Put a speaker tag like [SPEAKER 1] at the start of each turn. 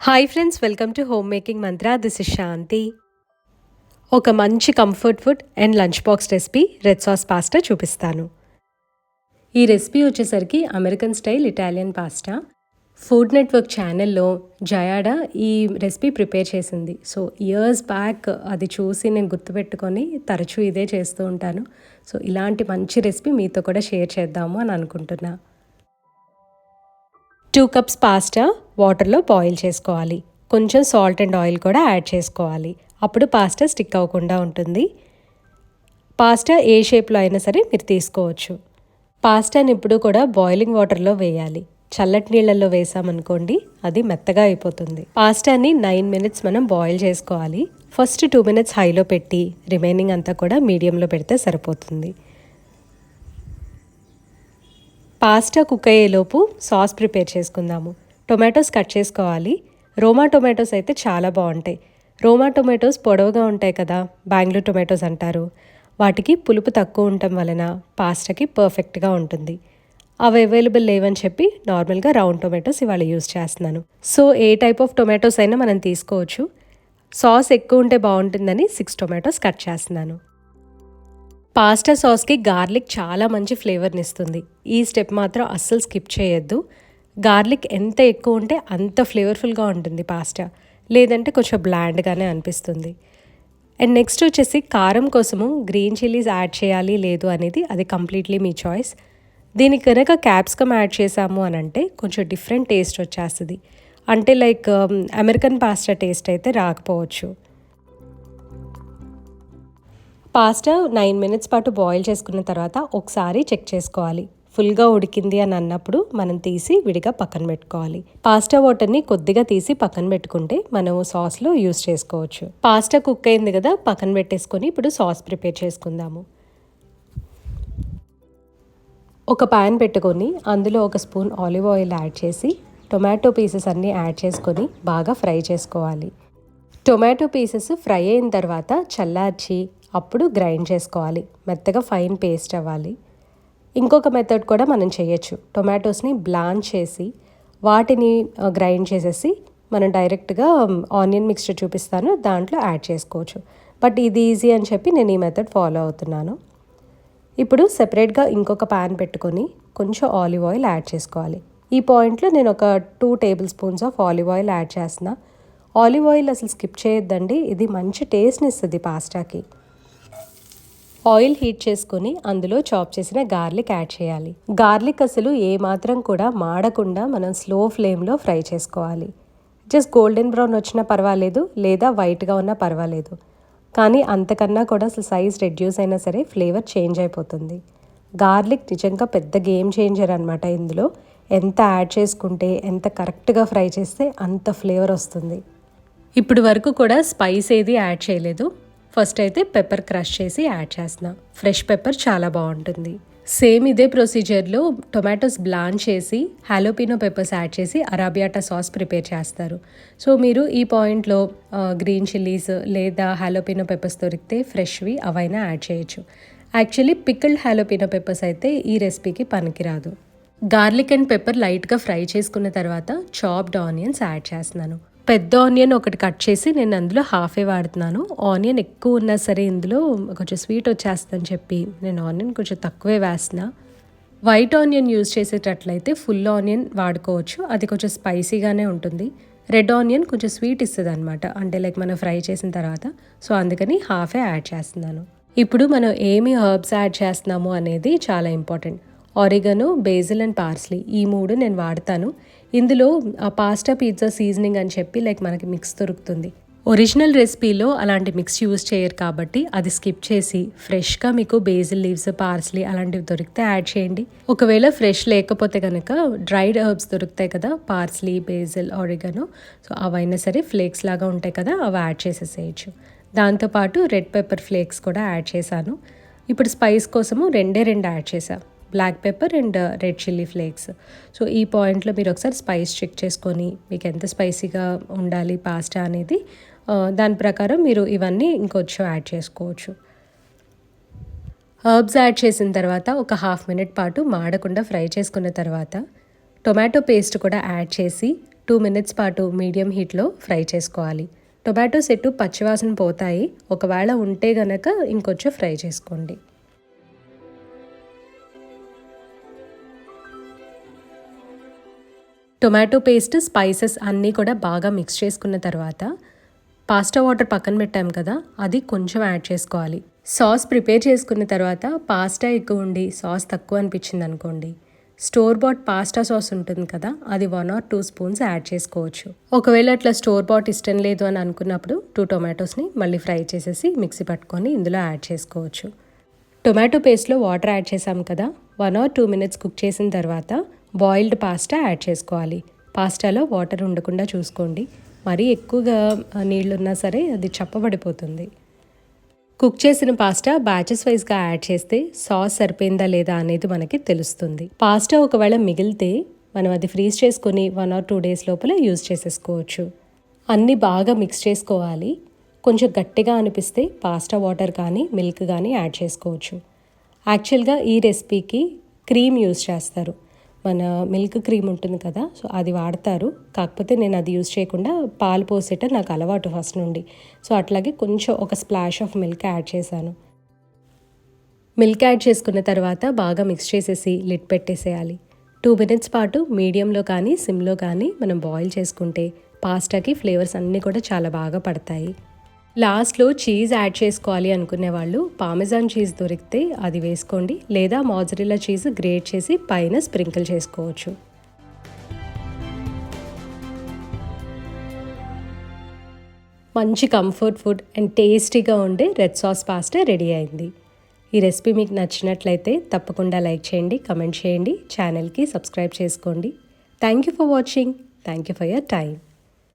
[SPEAKER 1] Hi friends welcome to home making mantra this is Shanti ఒక మంచి comfort food and lunch box recipe red sauce pasta చూపిస్తాను. ఈ recipe వచ్చేసరికి American style Italian pasta food network ఛానల్లో Giada ఈ recipe prepare చేసింది. So years back అది చూసి నేను గుర్తుపెట్టుకొని తరచూ ఇదే చేస్తూ ఉంటాను. సో ఇలాంటి మంచి రెసిపీ మీతో కూడా షేర్ చేద్దాము అని అనుకుంటున్నాను టూ కప్స్ పాస్తా వాటర్లో బాయిల్ చేసుకోవాలి. కొంచెం సాల్ట్ అండ్ ఆయిల్ కూడా యాడ్ చేసుకోవాలి. అప్పుడు పాస్తా స్టిక్ అవ్వకుండా ఉంటుంది. పాస్తా ఏ షేప్లో అయినా సరే మీరు తీసుకోవచ్చు. పాస్టాని ఇప్పుడు కూడా బాయిలింగ్ వాటర్లో వేయాలి. చల్లటి నీళ్ళల్లో వేసామనుకోండి అది మెత్తగా అయిపోతుంది. పాస్టాని నైన్ మినిట్స్ మనం బాయిల్ చేసుకోవాలి. ఫస్ట్ టూ మినిట్స్ హైలో పెట్టి రిమైనింగ్ అంతా కూడా మీడియంలో పెడితే సరిపోతుంది. పాస్తా కుక్ అయ్యేలోపు సాస్ ప్రిపేర్ చేసుకుందాము. టొమాటోస్ కట్ చేసుకోవాలి. రోమా టొమాటోస్ అయితే చాలా బాగుంటాయి. రోమా టొమాటోస్ పొడవుగా ఉంటాయి కదా బెంగళూరు టొమాటోస్ అంటారు. వాటికి పులుపు తక్కువ ఉండటం వలన పాస్టాకి పర్ఫెక్ట్గా ఉంటుంది. అవి అవైలబుల్ లేవని చెప్పి నార్మల్గా రౌండ్ టొమాటోస్ ఇవాళ యూస్ చేస్తున్నాను. So a type of tomatoes అయినా మనం తీసుకోవచ్చు. సాస్ ఎక్కువ ఉంటే బాగుంటుందని సిక్స్ టొమాటోస్ కట్ చేస్తున్నాను. పాస్తా సాస్కి గార్లిక్ చాలా మంచి ఫ్లేవర్ని ఇస్తుంది. ఈ స్టెప్ మాత్రం అస్సలు స్కిప్ చేయొద్దు. గార్లిక్ ఎంత ఎక్కువ ఉంటే అంత ఫ్లేవర్ఫుల్గా ఉంటుంది పాస్తా లేదంటే కొంచెం బ్లాండ్గానే అనిపిస్తుంది. అండ్ నెక్స్ట్ వచ్చేసి కారం కోసము గ్రీన్ చిల్లీస్ యాడ్ చేయాలి లేదు అనేది అది కంప్లీట్లీ మీ చాయిస్. దీనికి కనుక క్యాప్సికమ్ యాడ్ చేసాము అని అంటే కొంచెం డిఫరెంట్ టేస్ట్ వచ్చేస్తుంది. అంటే లైక్ అమెరికన్ పాస్టా టేస్ట్ అయితే రాకపోవచ్చు. పాస్తా నైన్ మినిట్స్ పాటు బాయిల్ చేసుకున్న తర్వాత ఒకసారి చెక్ చేసుకోవాలి. ఫుల్గా ఉడికింది అని అన్నప్పుడు మనం తీసి విడిగా పక్కన పెట్టుకోవాలి. పాస్తా వాటర్ని కొద్దిగా తీసి పక్కన పెట్టుకుంటే మనం సాస్లో యూస్ చేసుకోవచ్చు. పాస్తా కుక్ అయింది కదా పక్కన పెట్టేసుకొని ఇప్పుడు సాస్ ప్రిపేర్ చేసుకుందాము. ఒక ప్యాన్ పెట్టుకొని అందులో ఒక స్పూన్ ఆలివ్ ఆయిల్ యాడ్ చేసి టొమాటో పీసెస్ అన్నీ యాడ్ చేసుకొని బాగా ఫ్రై చేసుకోవాలి. టొమాటో పీసెస్ ఫ్రై అయిన తర్వాత చల్లార్చి అప్పుడు గ్రైండ్ చేసుకోవాలి. మెత్తగా ఫైన్ పేస్ట్ అవ్వాలి. ఇంకొక మెథడ్ కూడా మనం చేయొచ్చు. టొమాటోస్ని బ్లాంచ్ చేసి వాటిని గ్రైండ్ చేసేసి మనం డైరెక్ట్గా ఆనియన్ మిక్స్చర్ చూపిస్తాను. దాంట్లో యాడ్ చేసుకోవచ్చు. బట్ ఇది ఈజీ అని చెప్పి నేను ఈ మెథడ్ ఫాలో అవుతున్నాను. ఇప్పుడు సెపరేట్గా ఇంకొక ప్యాన్ పెట్టుకొని కొంచెం ఆలివ్ ఆయిల్ యాడ్ చేసుకోవాలి. ఈ పాయింట్లో నేను ఒక two tablespoons of olive oil add చేస్తున్నా. ఆలివ్ ఆయిల్ అసలు స్కిప్ చేయొద్దండి. ఇది మంచి టేస్ట్ని ఇస్తుంది పాస్టాకి ఆయిల్ హీట్ చేసుకొని అందులో చాప్ చేసిన గార్లిక్ యాడ్ చేయాలి. గార్లిక్ అసలు ఏ మాత్రం కూడా మాడకుండా మనం స్లో ఫ్లేమ్లో ఫ్రై చేసుకోవాలి. జస్ట్ గోల్డెన్ బ్రౌన్ వచ్చినా పర్వాలేదు లేదా వైట్గా ఉన్నా పర్వాలేదు. కానీ అంతకన్నా కూడా అసలు సైజ్ రెడ్యూస్ అయినా సరే ఫ్లేవర్ చేంజ్ అయిపోతుంది. గార్లిక్ నిజంగా పెద్ద గేమ్ చేంజర్ అనమాట ఇందులో. ఎంత యాడ్ చేసుకుంటే ఎంత కరెక్ట్గా ఫ్రై చేస్తే అంత ఫ్లేవర్ వస్తుంది. ఇప్పుడు వరకు కూడా స్పైస్ ఏది యాడ్ చేయలేదు. ఫస్ట్ అయితే పెప్పర్ క్రష్ చేసి యాడ్ చేసిన ఫ్రెష్ పెప్పర్ చాలా బాగుంటుంది. సేమ్ ఇదే ప్రొసీజర్లో టొమాటోస్ బ్లాన్ చేసి హాలోపినో పెప్పర్స్ యాడ్ చేసి అరాబియాటా సాస్ ప్రిపేర్ చేస్తారు. సో మీరు ఈ పాయింట్లో గ్రీన్ చిల్లీస్ లేదా హాలోపినో పెప్పర్స్ దొరికితే ఫ్రెష్వి అవైనా యాడ్ చేయొచ్చు. యాక్చువల్లీ పికిల్డ్ హాలోపినో పెప్పర్స్ అయితే ఈ రెసిపీకి పనికిరాదు. గార్లిక్ అండ్ పెప్పర్ లైట్గా ఫ్రై చేసుకున్న తర్వాత చాప్డ్ ఆనియన్స్ యాడ్ చేస్తున్నాను. పెద్ద ఆనియన్ ఒకటి కట్ చేసి నేను అందులో హాఫే వాడుతున్నాను. ఆనియన్ ఎక్కువ ఉన్నా సరే ఇందులో కొంచెం స్వీట్ వచ్చేస్తుందని చెప్పి నేను ఆనియన్ కొంచెం తక్కువే వేసిన వైట్ ఆనియన్ యూజ్ చేసేటట్లయితే ఫుల్ ఆనియన్ వాడుకోవచ్చు. అది కొంచెం స్పైసీగానే ఉంటుంది. రెడ్ ఆనియన్ కొంచెం స్వీట్ ఇస్తుంది అనమాట అంటే లైక్ మనం ఫ్రై చేసిన తర్వాత. సో అందుకని హాఫే యాడ్ చేస్తున్నాను. ఇప్పుడు మనం ఏమి హర్బ్స్ యాడ్ చేస్తున్నాము అనేది చాలా important. Oregano basil and parsley. ఈ మూడు నేను వాడతాను. ఇందులో ఆ పాస్టా పిజ్జా సీజనింగ్ అని చెప్పి లైక్ మనకి మిక్స్ దొరుకుతుంది. ఒరిజినల్ రెసిపీలో అలాంటి మిక్స్ యూజ్ చేయరు కాబట్టి అది స్కిప్ చేసి ఫ్రెష్గా మీకు బేజిల్ లీవ్స్ పార్స్లీ అలాంటివి దొరికితే యాడ్ చేయండి. ఒకవేళ ఫ్రెష్ లేకపోతే కనుక డ్రైడ్ హర్బ్స్ దొరుకుతాయి కదా పార్స్లీ బేజిల్ ఆరిగనో. సో అవైనా సరే ఫ్లేక్స్ లాగా ఉంటాయి కదా అవి యాడ్ చేసేసేయచ్చు. దాంతోపాటు రెడ్ పెప్పర్ ఫ్లేక్స్ కూడా యాడ్ చేశాను. ఇప్పుడు స్పైస్ కోసము రెండే రెండు యాడ్ చేశాను black pepper and red chilli flakes so ఈ పాయింట్లో మీరు ఒకసారి స్పైస్ చెక్ చేసుకొని మీకు ఎంత స్పైసీగా ఉండాలి పాస్టా అనేది uh, దాని ప్రకారం మీరు ఇవన్నీ ఇంకొంచెం యాడ్ చేసుకోవచ్చు. హర్బ్స్ యాడ్ చేసిన తర్వాత ఒక హాఫ్ మినిట్ పాటు మాడకుండా ఫ్రై చేసుకున్న తర్వాత టొమాటో పేస్ట్ కూడా యాడ్ చేసి టూ మినిట్స్ పాటు మీడియం హీట్లో ఫ్రై చేసుకోవాలి. టొమాటోస్ ఎటు పచ్చివాసన పోతాయి. ఒకవేళ ఉంటే గనక ఇంకొంచెం ఫ్రై చేసుకోండి. టొమాటో పేస్ట్ స్పైసెస్ అన్నీ కూడా బాగా మిక్స్ చేసుకున్న తర్వాత పాస్తా వాటర్ పక్కన పెట్టాం కదా అది కొంచెం యాడ్ చేసుకోవాలి. సాస్ ప్రిపేర్ చేసుకున్న తర్వాత పాస్తా ఎక్కువ ఉండి సాస్ తక్కువ అనిపించింది అనుకోండి స్టోర్ బాట్ పాస్తా సాస్ ఉంటుంది కదా అది one or two spoons add చేసుకోవచ్చు. ఒకవేళ అట్లా స్టోర్ బాట్ ఇష్టం లేదు అని అనుకున్నప్పుడు టూ టొమాటోస్ని మళ్ళీ ఫ్రై చేసేసి మిక్సీ పట్టుకొని ఇందులో యాడ్ చేసుకోవచ్చు. టొమాటో పేస్ట్లో వాటర్ యాడ్ చేసాం కదా one or two minutes cook చేసిన తర్వాత బాయిల్డ్ పాస్తా యాడ్ చేసుకోవాలి. పాస్టాలో వాటర్ ఉండకుండా చూసుకోండి. మరీ ఎక్కువగా నీళ్ళు ఉన్నా సరే అది చప్పబడిపోతుంది. కుక్ చేసిన పాస్టా బ్యాచెస్ వైజ్గా యాడ్ చేస్తే సాస్ సరిపోయిందా లేదా అనేది మనకి తెలుస్తుంది. పాస్టా ఒకవేళ మిగిలితే మనం అది ఫ్రీజ్ చేసుకొని వన్ ఆర్ టూ డేస్ లోపల యూజ్ చేసేసుకోవచ్చు. అన్నీ బాగా మిక్స్ చేసుకోవాలి. కొంచెం గట్టిగా అనిపిస్తే పాస్టా వాటర్ కానీ మిల్క్ కానీ యాడ్ చేసుకోవచ్చు. యాక్చువల్గా ఈ రెసిపీకి క్రీమ్ యూజ్ చేస్తారు. మన మిల్క్ క్రీమ్ ఉంటుంది కదా సో అది వాడతారు. కాకపోతే నేను అది యూజ్ చేయకుండా పాలు పోసేట నాకు అలవాటు ఫస్ట్ నుండి. సో అట్లాగే కొంచెం ఒక స్ప్లాష్ ఆఫ్ మిల్క్ యాడ్ చేశాను. మిల్క్ యాడ్ చేసుకున్న తర్వాత బాగా మిక్స్ చేసేసి లిడ్ పెట్టేసేయాలి. టూ మినిట్స్ పాటు మీడియంలో కానీ సిమ్లో కానీ మనం బాయిల్ చేసుకుంటే పాస్టాకి ఫ్లేవర్స్ అన్నీ కూడా చాలా బాగా పడతాయి. లాస్ట్లో చీజ్ యాడ్ చేసుకోవాలి అనుకునే వాళ్ళు పామెజాన్ చీజ్ దొరికితే అది వేసుకోండి లేదా మాజరిల్లా చీజ్ గ్రేట్ చేసి పైన స్ప్రింకిల్ చేసుకోవచ్చు. మంచి కంఫర్ట్ ఫుడ్ అండ్ టేస్టీగా ఉండే రెడ్ సాస్ పాస్తా రెడీ అయింది. ఈ రెసిపీ మీకు నచ్చినట్లయితే తప్పకుండా లైక్ చేయండి కమెంట్ చేయండి ఛానల్కి సబ్స్క్రైబ్ చేసుకోండి. Thank you for watching. Thank you for your time.